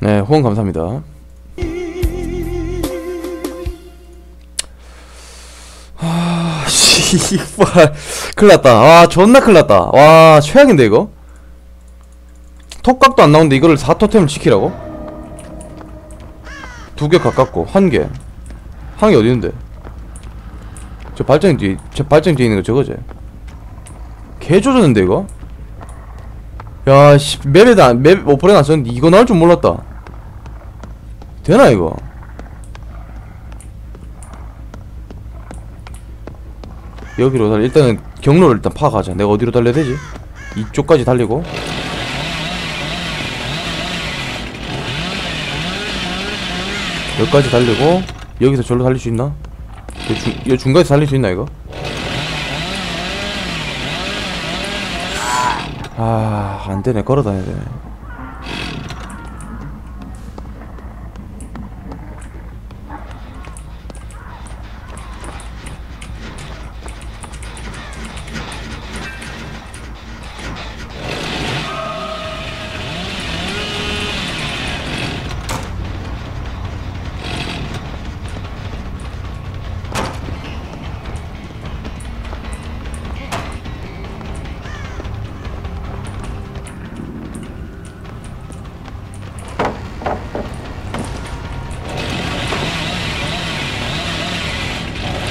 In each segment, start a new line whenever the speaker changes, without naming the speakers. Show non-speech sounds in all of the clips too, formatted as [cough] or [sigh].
네, 후원 감사합니다. 아, 씨발. 큰일 났다. 와, 존나 큰일 났다. 와, 최악인데, 이거? 톡각도 안 나오는데 이거를 4토템을 지키라고? 두 개 가깝고, 한 개. 한 개 어디 있는데? 저 발전기 뒤에, 저 발전기 뒤에 있는 거 저거지? 개 조졌는데, 이거? 야, 씨, 맵에 다, 맵 오퍼레 놨었는데 이거 나올 줄 몰랐다. 되나, 이거? 여기로 달려. 일단은 경로를 일단 파악하자. 내가 어디로 달려야 되지? 이쪽까지 달리고. 여기까지 달리고, 여기서 절로 달릴 수 있나? 여, 중, 여 중간에서 달릴 수 있나, 이거? 아, 안 되네. 걸어 다녀야 되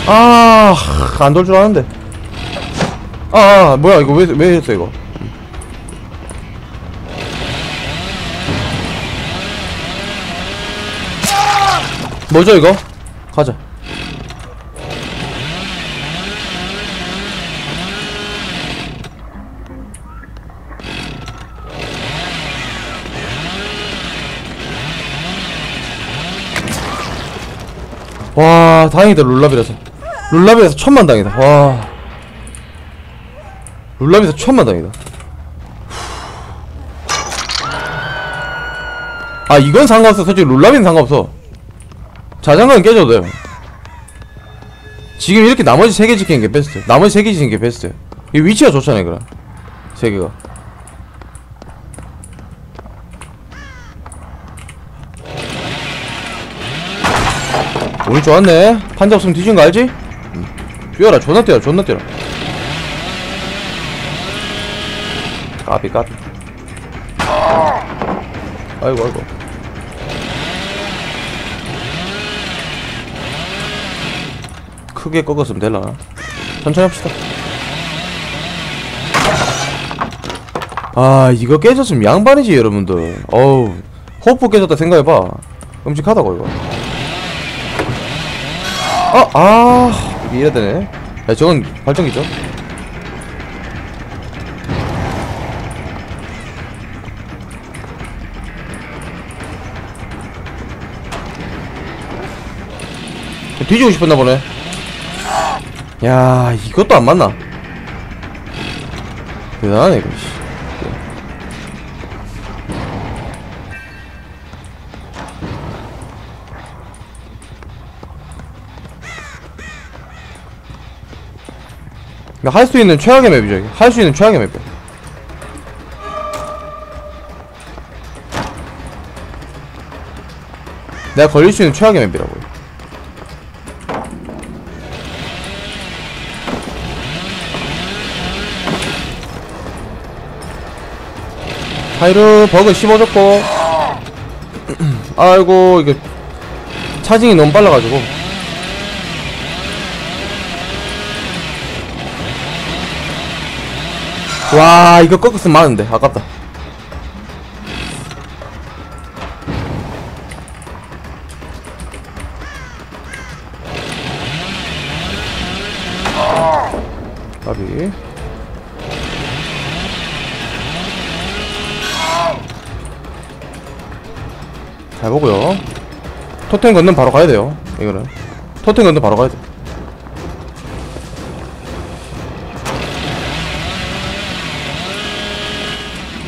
아, 안 돌 줄 아는데. 아, 아, 뭐야, 이거 왜, 왜 했어, 이거? 뭐죠, 이거? 가자. 와, 다행이다, 룰라비라서. 룰라비에서 천만 당이다. 와. 룰라비에서 천만 당이다. 아 이건 상관없어. 솔직히 룰라비는 상관없어. 자장가는 깨져도 돼요. 지금 이렇게 나머지 세 개 지키는 게 베스트. 나머지 세 개 지키는 게 베스트. 이 위치가 좋잖아요, 그럼. 세 개가. 우리 좋았네. 판자 없으면 뒤진 거 알지? 응. 뛰어라, 존나 뛰어라, 존나 뛰어라. 까비, 까비. 아이고, 아이고. 크게 꺾었으면 될라나? 천천히 합시다. 아, 이거 깨졌으면 양반이지, 여러분들. 어우, 호프 깨졌다 생각해봐. 끔찍하다고, 이거. 아, 아, 이게 이래야 되네. 야, 저건 발전기죠? 뒤지고 싶었나 보네. 야, 이것도 안 맞나? 대단하네, 이거, 할 수 있는 최악의 맵이죠. 할수 있는 최악의 맵. 내가 걸릴 수 있는 최악의 맵이라고요. 타이르 버그 씹어줬고 [clears throat] 아이고 이거 차징이 너무 빨라가지고 와 이거 꺾었으면 많은데. 아깝다. 까비. 잘 보고요. 토템 건너 바로 가야 돼요 이거는. 토템 건너 바로 가야 돼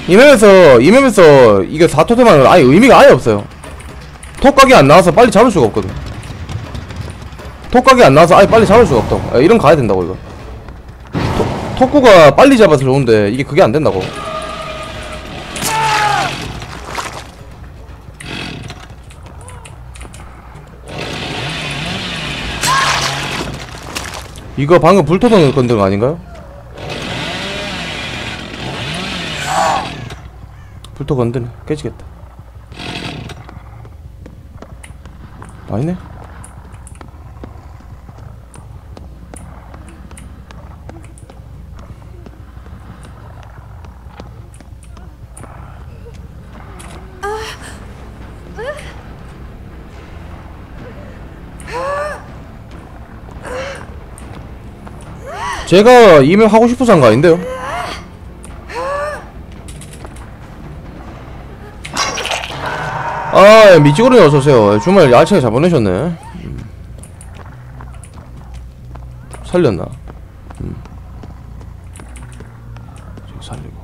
이 맵에서 이 맵에서 이게 4토템하는 아예 의미가 아예 없어요 톡각이 안 나와서 빨리 잡을 수가 없거든 톡각이 안 나와서 아예 빨리 잡을 수가 없다고 아, 이런 거 가야 된다고 이거 톡- 토쿠가 빨리 잡아서 좋은데 이게 그게 안 된다고. 이거 방금 불토던 거 아닌가요? 불토 건드네 깨지겠다 아니네 제가 이메일 하고 싶어서 한 거 아닌데요? 아 미치고르니 어서오세요. 주말 야채가 잘 보내셨네. 음. 살렸나? 음. 살리고.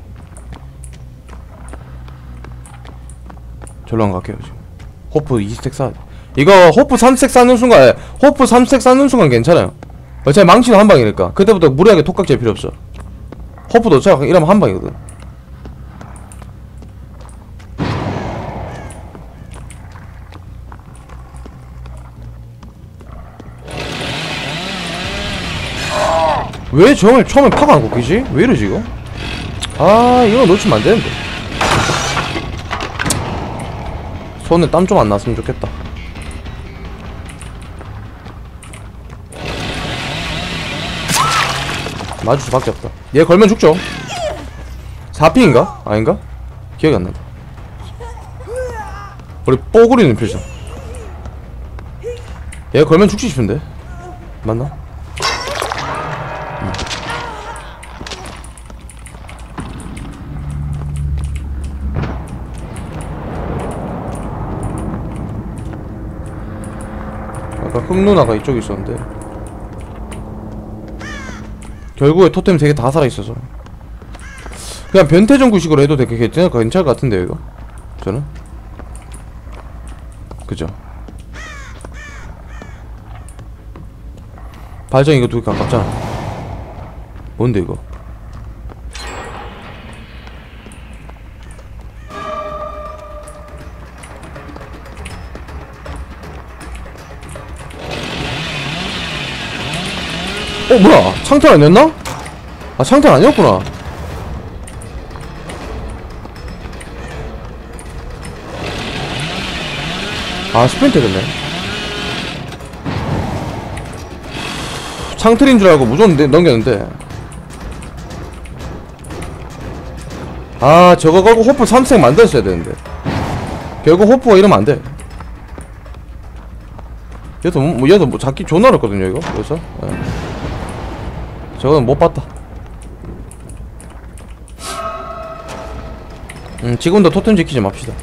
절로 안 갈게요 지금. 호프 2스택 사 이거 호프 3스택 사는 순간 에, 호프 3스택 사는 순간 괜찮아요. 어차피 망치는 한 방이니까. 그때부터 무리하게 톡각 질 필요 없어. 호프도 어차피 이러면 한 방이거든 왜 정을 처음에 파가 안 꺾이지? 왜 이러지 이거? 아 이거 놓치면 안 되는데 손에 땀 좀 안 났으면 좋겠다 맞을 수밖에 없다 얘 걸면 죽죠 4핑인가? 아닌가? 기억이 안 난다 우리 뽀구리는 표정 얘 걸면 죽지 싶은데 맞나? 흑 누나가 이쪽에 있었는데. 결국에 토템 되게 다 살아있어서. 그냥 변태전 구식으로 해도 되게 괜찮을 것 같은데요 이거? 저는? 그죠? 발전 이거 두개 가깝잖아. 뭔데 이거 어 뭐야? 창탈 아니었나? 아 창탈 아니었구나. 아 스프린트 됐네. 창틀인 줄 알고 무조건 내- 넘겼는데. 아 저거 걸고 호프 3색 만들었어야 되는데. 결국 호프가 이러면 안돼. 얘도 뭐, 얘도 뭐 잡기 존나 어렵거든요 이거. 그래서? 예. 저거는 못 봤다. 음 지금도 토템 지키지 맙시다.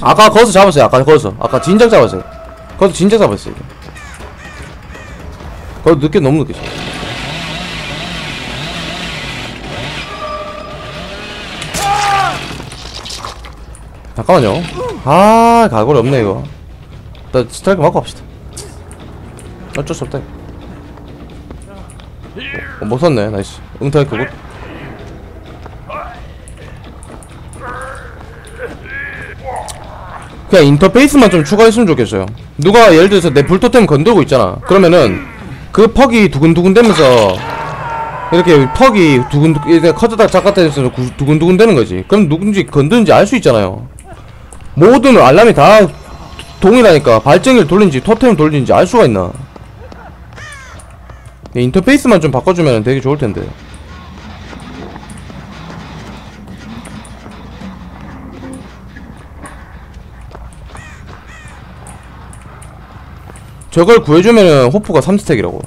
아까 거기서 잡았어요. 아까 거기서. 아까 진작 잡았어요 거기서 진작 잡았어요 이거. 거기 늦게 너무 늦게 잡았어 잠깐만요. 아 가골이 없네 이거. 일단 스트라이크 맞고 합시다. 어쩔 수 없다 이거. 어, 못 썼네. 나이스. 응타이크 그냥 인터페이스만 좀 추가했으면 좋겠어요. 누가 예를 들어서 내 불토템 건들고 있잖아. 그러면은 그 퍽이 두근두근 되면서 이렇게 퍽이 두근두근 이렇게 해서 구- 두근두근 되는 거지. 그럼 누군지 건드는지 알 수 있잖아요. 모든 알람이 다 동일하니까 발전기를 돌린지 토템을 돌린지 알 수가 있나. 네, 인터페이스만 좀 바꿔주면 되게 좋을 텐데 저걸 구해주면은 호프가 3스택이라고.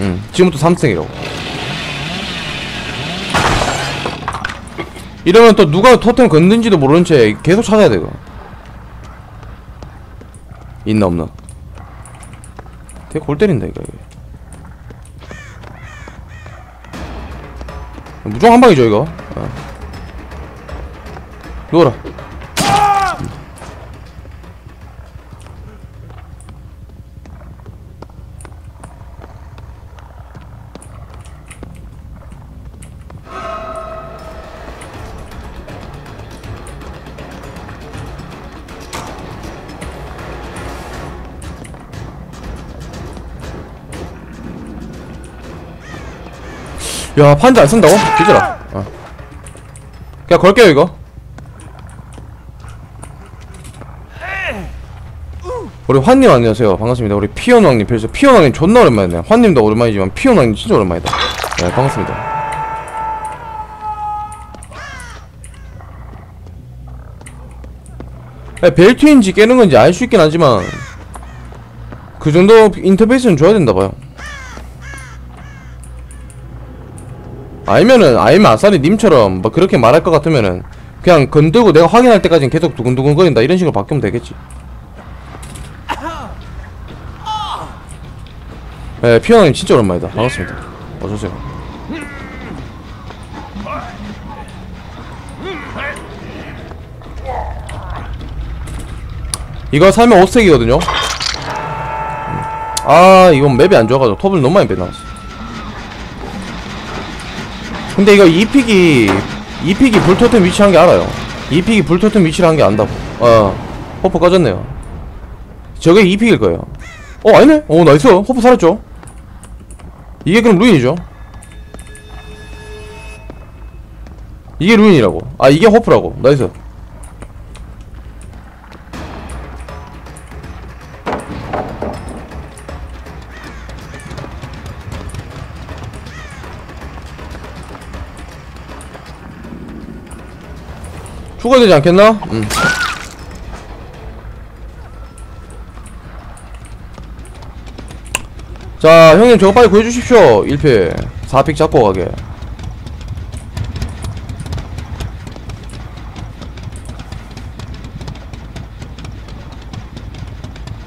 응 지금부터 3스택이라고. 이러면 또 누가 토템 걷는지도 모르는 채 계속 찾아야 돼 이거 있나 없나? 되게 골 때린다 이거 이거. 무조건 한 방이죠 이거. 어. 누워라 야 판자 안 쓴다고? 뒤져라 어. 그냥 걸게요 이거 우리 환님 안녕하세요. 반갑습니다. 우리 피온왕님 별서 피온왕님 존나 오랜만이네. 환님도 오랜만이지만 피온왕님 진짜 오랜만이다. 네 반갑습니다. 야, 벨트인지 깨는 건지 알 수 있긴 하지만 그 정도 인터페이스는 줘야 된다 봐요. 알면은 알면 아싸리 님처럼 뭐 그렇게 말할 것 같으면은 그냥 건들고 내가 확인할 때까지는 계속 두근두근거린다 이런 식으로 바뀌면 되겠지 네 피어나님 진짜 오랜만이다. 반갑습니다. 어서오세요. 이거 살면 5스택이거든요. 아 이건 맵이 안 좋아가지고 톱을 너무 많이 빼놨어. 근데 이거 이픽이 이픽이 불토템 위치한 게 알아요. 이픽이 불토템 위치를 한 게 안다고. 어 호프 꺼졌네요. 저게 이픽일 거예요 어 아니네. 어 나이스. 호프 살았죠. 이게 그럼 루인이죠. 이게 루인이라고. 아 이게 호프라고. 나이스. 죽어야 되지 않겠나? 응. 자, 형님 저거 빨리 구해주십시오. 1피. 4픽 잡고 가게.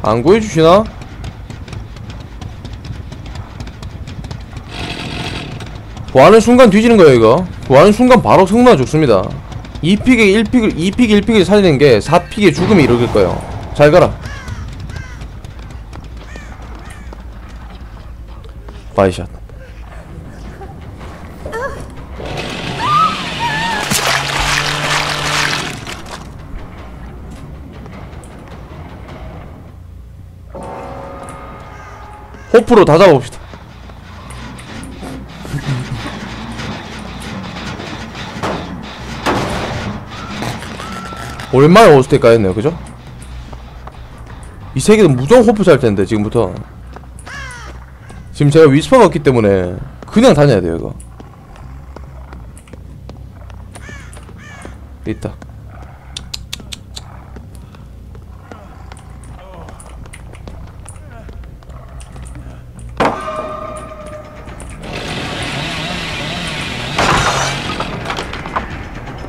안 구해주시나? 구하는 순간 뒤지는 거예요, 이거. 구하는 순간 바로 승나 죽습니다. 2픽에 1픽을 2픽 1픽을 살리는 게 4픽의 죽음이 이룩일 거예요. 잘 가라. 바이샷. 호프로 다 잡아봅시다. 얼마나 오스테이까 했네요 그죠? 이 세계는 무조건 호프 살 텐데 지금부터 지금 제가 위스퍼가 없기 때문에 그냥 다녀야 돼요 이거 있다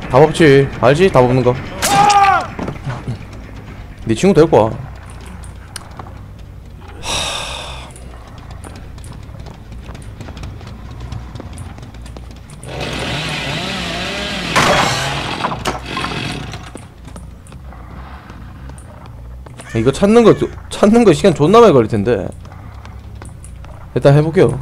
다 먹지 알지? 다 먹는 거네 친구 데리고 와. 이거 찾는 거 찾는 거 시간 존나 많이 걸릴 텐데 일단 해볼게요.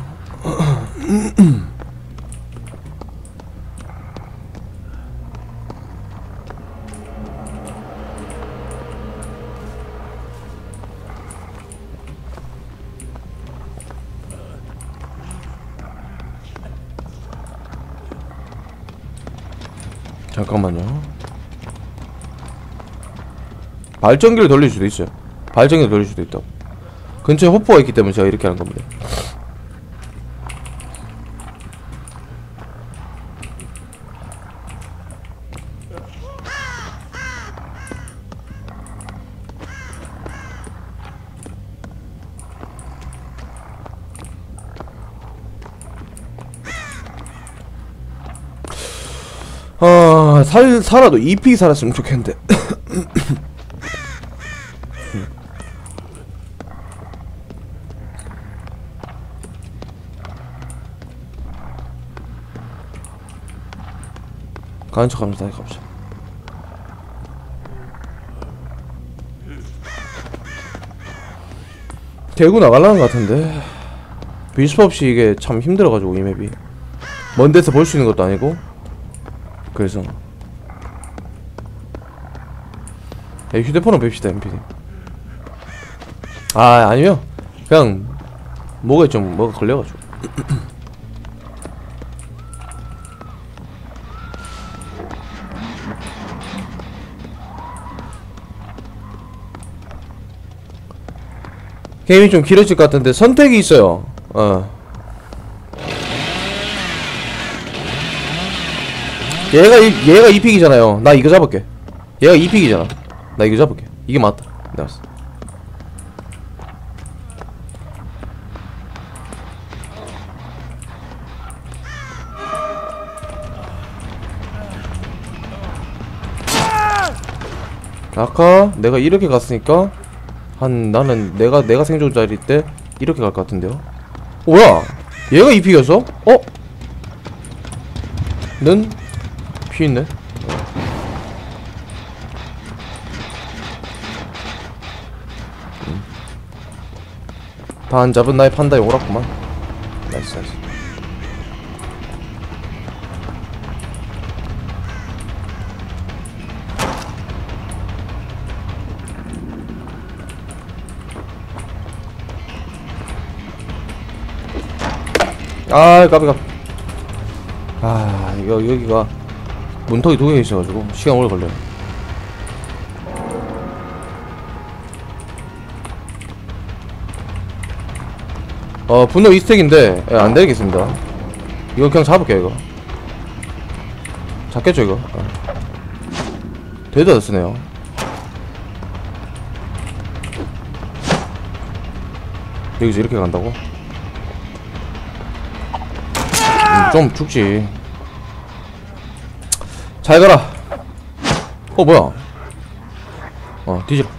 발전기를 돌릴 수도 있어요. 발전기를 돌릴 수도 있다고. 근처에 호포가 있기 때문에 제가 이렇게 하는 겁니다. 아 아, 살, 살아도 2픽 살았으면 좋겠는데. [laughs] 가는 척 하면서 다시 가보자. 대구 나가려는 것 같은데. 비스프 없이 이게 참 힘들어가지고, 이 맵이. 먼 데서 볼 수 있는 것도 아니고. 그래서. 야, 휴대폰을 뺍시다, MPD. 아, 아니요. 그냥, 뭐가 좀, 뭐가 걸려가지고. [clears throat] 게임이 좀 길어질 것 같은데 선택이 있어요. 어. 얘가 이, 얘가 2픽이잖아요. 나 이거 잡을게. 얘가 2픽이잖아. 나 이거 잡을게. 이게 맞다. 때. 아까 내가 이렇게 갔으니까 한 나는 내가 내가 생존자일 때 이렇게 갈 것 같은데요. 어, 뭐야? 얘가 2픽이었어? 어? 는 피 있네. 반 잡은 나의 판단이 옳았구만. 나이스 나이스. 아 까비 까비 아 이거 여기가 문턱이 두 개 있어가지고 시간 오래 걸려요. 어 분노 이스택인데 예, 안 되겠습니다. 이거 그냥 잡을게요 이거. 잡겠죠 이거? 어. 되도 안 쓰네요. 여기서 이렇게 간다고? 좀 죽지. 잘 가라. 어 뭐야? 어 뒤지라.